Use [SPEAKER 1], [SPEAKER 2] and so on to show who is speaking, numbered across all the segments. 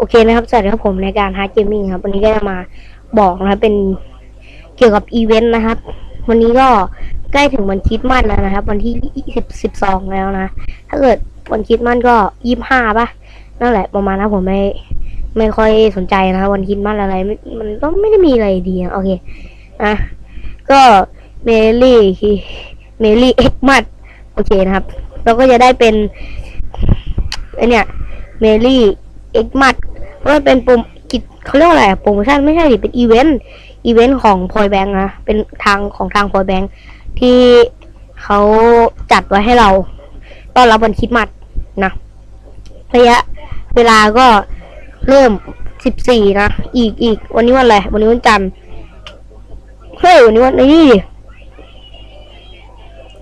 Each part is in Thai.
[SPEAKER 1] โอเคนะครับสวัสดีครับผมในการฮาร์ดเกมมิ่งครับ วันนี้ก็จะมาบอกนะครับเป็นเกี่ยวกับอีเวนต์นะครับ วันนี้ก็ใกล้ถึงวันคริดมัดแล้วนะครับ วันที่สิบสิบสองแล้วนะ ถ้าเกิดวันคริดมัดก็ยี่ห้าป่ะนั่นแหละประมาณนั้นผมไม่ไม่ค่อยสนใจนะวันคริดมัดอะไรม่มันก็ไม่ได้มีอะไรดีนะโอเคอะก็เมลี่เมลี่เอ็กมัดโอเคนะครับเราก็จะได้เป็นไอเนี่ยเมลี่เอ็กมัด เพราะมันเป็นโปรกิจเขาเรียกว่าอะไรโปรโมชั่นไม่ใช่ดิเป็นอีเวนต์อีเวนต์ของพอยแบงค์นะเป็นทางของทางพอยแบงค์ที่เขาจัดไว้ให้เราต้อนรับวันคริดมัดนะระยะเวลาก็เริ่มสิบสี่นะอีกอีกวันนี้วันอะไรวันนี้วันจันทร์เฮ้ยวันนี้วันนี้ดิ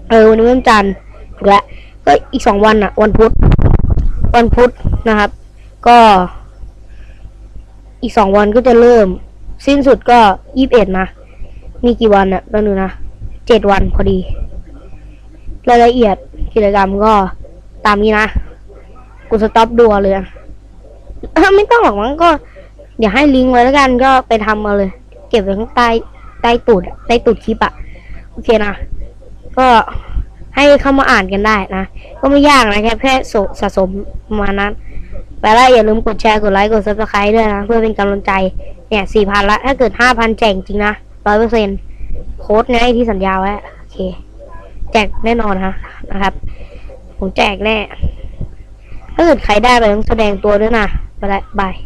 [SPEAKER 1] เออวันนี้วันจันทร์ถูกแล้วก็อีกสองวันอะวันพุธวันพุธนะครับ ก็ อีกสองวันก็จะเริ่ม สิ้นสุดก็ยี่สิบเอ็ดนะ มีกี่วันอะต้องดูนะเจ็ดวันพอดี รายละเอียดกิจกรรมก็ตามนี้นะ กูสต็อปดูเอาเลยไม่ต้องหรอกมั้งก็ เดี๋ยวให้ลิงก์ไว้แล้วกันก็ไปทำมาเลย เก็บไว้ข้างใต้ใต้ตูดใต้ตูดคลิปอะโอเคนะ ก็ให้เข้ามาอ่านกันได้นะ ก็ไม่ยากนะแค่แค่สะสมประมาณนั้น ไปแล้วอย่าลืมกดแชร์กดไลค์กดซับสไครต์ด้วยนะ เพื่อเป็นกำลังใจเนี่ยสี่พันละถ้าเกิดห้าพันแจกจริงนะร้อยเปอร์เซ็นต์โค้ดไงที่สัญญาไว้โอเค แจกแน่นอนฮะนะครับ ผมแจกแน่ ถ้าเกิดใครได้ไปต้องแสดงตัวด้วยนะ ไปละบาย